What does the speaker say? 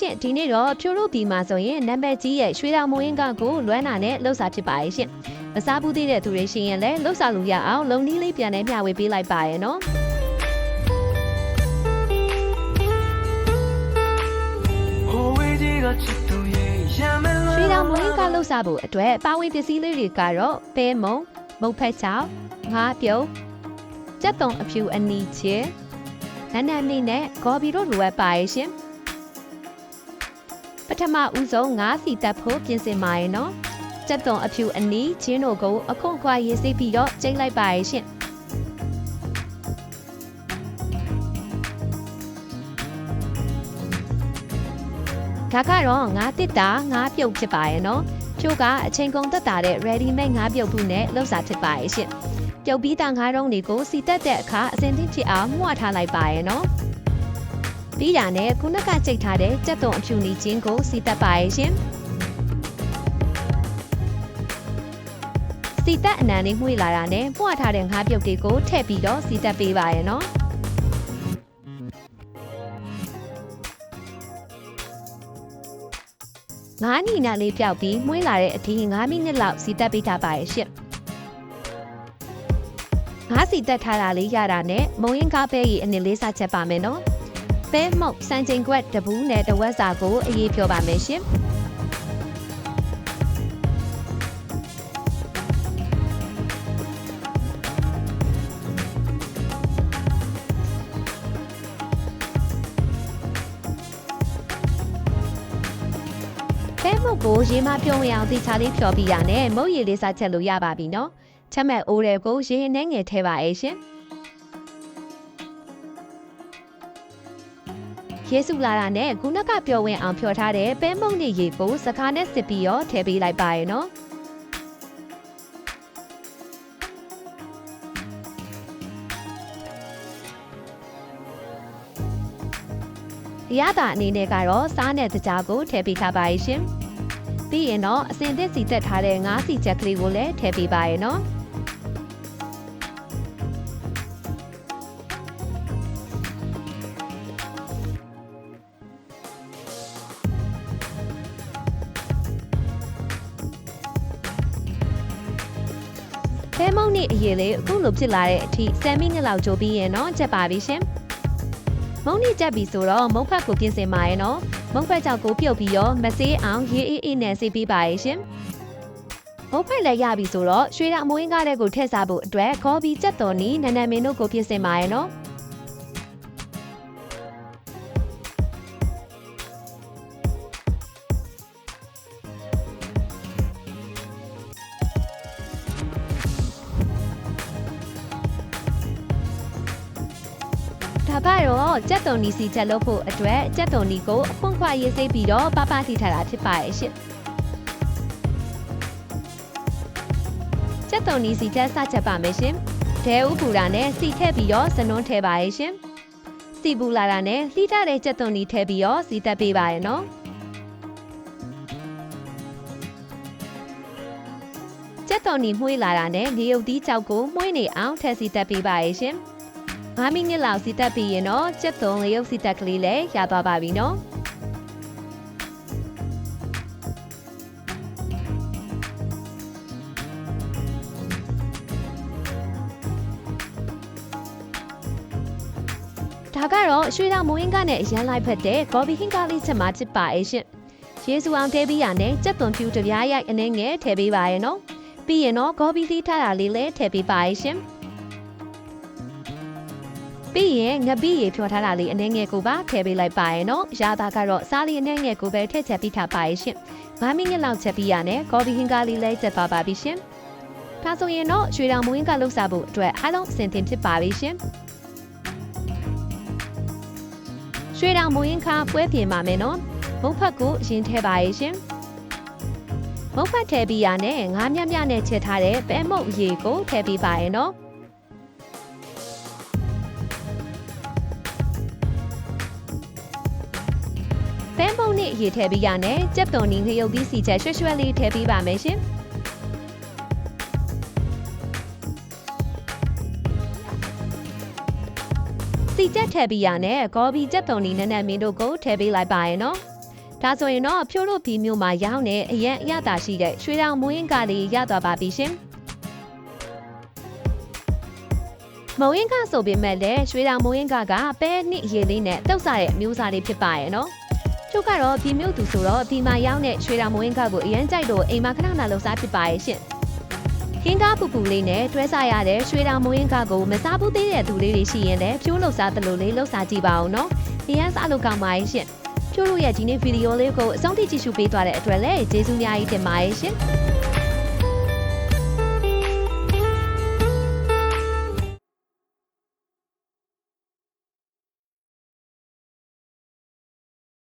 ရှင်ဒီနေ့တော့ဖြိုးတို့ဒီမှာဆိုရင်နံပါတ်ကြီးရဲ့ရွှေတောင်မွေးကကိုလွမ်းနာနဲ့လှုပ်စာဖြစ်ပါရဲ့ရှင်မစားဘူးသေးတဲ့သူတွေရှင်ရင်လည်းလှုပ်စာလို့ရအောင်လုံနီးလေးပြန်နဲ့မျှဝေပေးလိုက်ပါရဲ့နော်ဟိုဝေးကြီးကချစ်သူရဲ့ရမယ်လားရွှေတောင်မွေးကလှုပ်စာဖို့အတွက်ပါဝင်ပစ္စည်းလေးတွေကတော့ပဲမုံမုတ်ဖက်ချောင်းငါးပြုတ်ကြက်တုံအဖြူအနီချေနန်းနန်းလေးနဲ့ဂေါ်ဘီတို့လိုအပ်ပါရဲ့ရှင် ပထမဦးဆုံးငါးစီတက်ဖို့ပြင်ဆင်ပါရဲ့နော်ကြက်တုံအဖြူအနီချင်းတို့ကိုအခွန်ခွာရေးစိတ်ပြီးတော့ကျိတ်လိုက်ပါရဲ့ရှင်ဒါကတော့ငါးတစ်တာငါးပြုတ်ဖြစ်ပါရဲ့နော်ဖြိုးကအချိန်ကုန်သက်တာတဲ့ ready made ငါးပြုတ်ဘူးနဲ့လှုပ်စာဖြစ်ပါရဲ့ရှင်ပြုတ်ပြီးတာငါးတုံးတွေကိုစီတက်တဲ့အခါအစင်သင့်ဖြစ်အောင်မှုဝထားလိုက်ပါရဲ့နော် ပြီးတာနဲ့ခုနကကြိတ်ထားတဲ့ကြက်သွန်အဖြူနီချင်းကိုစီတက်ပါရဲ့ရှင်စီတက်အနံလေးမှုလာတာနဲ့မှုဝထားတဲ့ငါးပြုတ်တွေကိုထည့်ပြီးတော့စီတက်ပေးပါရဲ့နော်ငါးနီနာလေးပြောက်ပြီးမှုေးလာတဲ့အထိ9မိနစ်လောက်စီတက်ပေးထားပါရဲ့ရှင့်ငါးစီတက်ထားတာလေးရတာနဲ့မုံရင်ကားပဲကြီးအနည်းလေးစားချက်ပါမယ်နော် ပဲမုတ်စံချိန်ခွက်တပူးနဲ့တဝက်စာကိုအရေးပြောပါမယ်ရှင်ပဲမုတ်ကိုရေမပြုံးရအောင်တိချာလေးဖြော်ပြီးရနဲ့မုတ်ရည်လေးစားချက်လို့ရပါပြီနော်ချက်မဲ့အိုးတဲ့ကိုရေနှဲငယ်ထဲပါရဲ့ရှင် ယေစုလာတာနဲ့ခုနကပျော်ဝင်အောင်ဖြော်ထားတဲ့ပဲမုတ်နဲ့ရေကိုစကားနဲ့စစ်ပြီးတော့ထည့်ပေးလိုက်ပါရဲ့နော်အရသာအနေနဲ့ကတော့စားနဲ့တကြားကိုထည့်ပေးထားပါရဲ့ရှင်။ပြီးရင်တော့အစင်သစ်စီတက်ထားတဲ့ငါးစီချက်ကလေးကိုလည်းထည့်ပေးပါရဲ့နော်။ ဖဲမုံနဲ့အရေးလေးအခုလိုဖြစ်လာတဲ့အထိ10မိနစ်လောက်ကြိုပြီးရင်တော့ချက်ပါပြီရှင်။မုံနေကြပြီဆိုတော့မုံဖက်ကိုပြင်ဆင်ပါရဲ့နော်မုံဖက်ကြောင့်ကိုပြုတ်ပြီးတော့မဆေးအောင်ရေးအေးအေးနဲ့ဆေးပေးပါရဲ့ရှင်မုံဖက်လည်းရပြီဆိုတော့ရွှေတောင်မွေးကားတဲ့ကိုထည့်စားဖို့အတွက်ခေါ်ပြီးကြက်တော်နီနန်းနန်းမင်းတို့ကိုပြင်ဆင်ပါရဲ့နော် ဒါကတော့ကြက်တုံနီစီချက်လို့ဖို့အတွက်ကြက်တုံနီကိုအခွင့်ခွာရေးစိတ်ပြီးတော့ပပထိထားတာဖြစ်ပါရဲ့ရှင်ကြက်တုံနီစီချက်စချက်ပါမယ်ရှင်ဒဲဥပူတာနဲ့စီထည့်ပြီးတော့စနွန်းထည့်ပါရဲ့ရှင်စီပူလာတာနဲ့လှိထားတဲ့ကြက်တုံနီထည့်ပြီးတော့စီတက်ပေးပါရဲ့နော်ကြက်တုံနီမှုေးလာတာနဲ့နေုပ်သီးကြောက်ကိုမှုေးနေအောင်ထည့်စီတက်ပေးပါရဲ့ရှင် 5မိနစ်လောက်စီတက်ပြီးရင်တော့ကြက်သွန်လေးရုပ်စီတက်ကလေးလည်းရသွားပါပြီနော်ဒါကတော့ရွှေတောင်မိုးင်းကနဲ့အရန်လိုက်ဖက်တဲ့ကော်ဘီဟင်ကာလေးချက်မှာဖြစ်ပါရဲ့ရှင်ရေစုအောင်တဲပြီးရနဲ့ကြက်သွန်ဖြူတပြားရိုက်အနေငယ်ထည့်ပေးပါရဲ့နော်ပြီးရင်တော့ကော်ဘီလေးထားတာလေးလည်းထည့်ပေးပါရဲ့ရှင် ပြီးရင်ငပိရေဖြောထားတာလေးအနှဲငယ်ကိုပါထည့်ပေးလိုက်ပါရဲ့နော်ရတာကတော့စားလေးအနှဲငယ်ကိုပဲထည့်ချက်ပြီးထားပါရဲ့ရှင်5မိနစ်လောက်ချက်ပြီးရနဲ့ကော်ဖီဟင်ကာလေးလည်းချက်ပါပါပြီရှင်ဒါဆိုရင်တော့ရွှေတောင်မွေးကလှုပ်စားဖို့အတွက်အားလုံးအဆင်သင့်ဖြစ်ပါပြီရှင်ရွှေတောင်မွေးခါပွဲပြင်ပါမယ်နော်မုတ်ဖက်ကိုရင်ထဲပါရဲ့ရှင်မုတ်ဖက်ထည့်ပြီးရနဲ့ငါးမြမြနဲ့ချက်ထားတဲ့ပဲမုတ်ရေကိုထည့်ပေးပါရဲ့နော် ပန်းပုံနဲ့ရေထည့်ပြီးရနဲ့ကြက်သွန်နီငရုတ်သီးစီချက်ရွှဲရွှဲလေးထည့်ပေးပါမယ်ရှင်စီချက်ထည့်ပြီးရနဲ့ကော်ဘီကြက်သွန်နီနက်နက်မင်းတို့ကိုထည့်ပေးလိုက်ပါရဲ့နော်ဒါဆိုရင်တော့ဖြိုးလို့ဘီမျိုးမှာရောင်းနေအရင်အရသာရှိတဲ့ရွှေတောင်မွေးကလေးရသွားပါပြီရှင်မုံရင်ကဆိုပေမဲ့လည်းရွှေတောင်မွေးကကပဲနှစ်ရေလေးနဲ့တောက်စားတဲ့အမျိုးစားလေးဖြစ်ပါရဲ့နော် ကျုပ်ကတော့ဒီမျိုးသူဆိုတော့ဒီမှာရောင်းတဲ့ရွှေတောင်မွေးကကိုအရင်ကြိုက်လို့အိမ်မှာခဏခဏလှုပ်ရှားဖြစ်ပါရဲ့ရှင်ဟင်းကားပူပူလေးနဲ့တွဲစားရတဲ့ရွှေတောင်မွေးကကိုမစားဘူးသေးတဲ့သူလေးတွေရှိရင်လည်းဖြိုးလှုပ်ရှားသလိုလေးလှုပ်ရှားကြည့်ပါအောင်နော်အရင်စားလို့ကောင်းပါရဲ့ရှင်ကျို့တို့ရဲ့ဒီနေ့ဗီဒီယိုလေးကိုအဆုံးထိကြည့်ရှုပေးသွားတဲ့အတွက်လည်းကျေးဇူးများကြီးတင်ပါတယ်ရှင်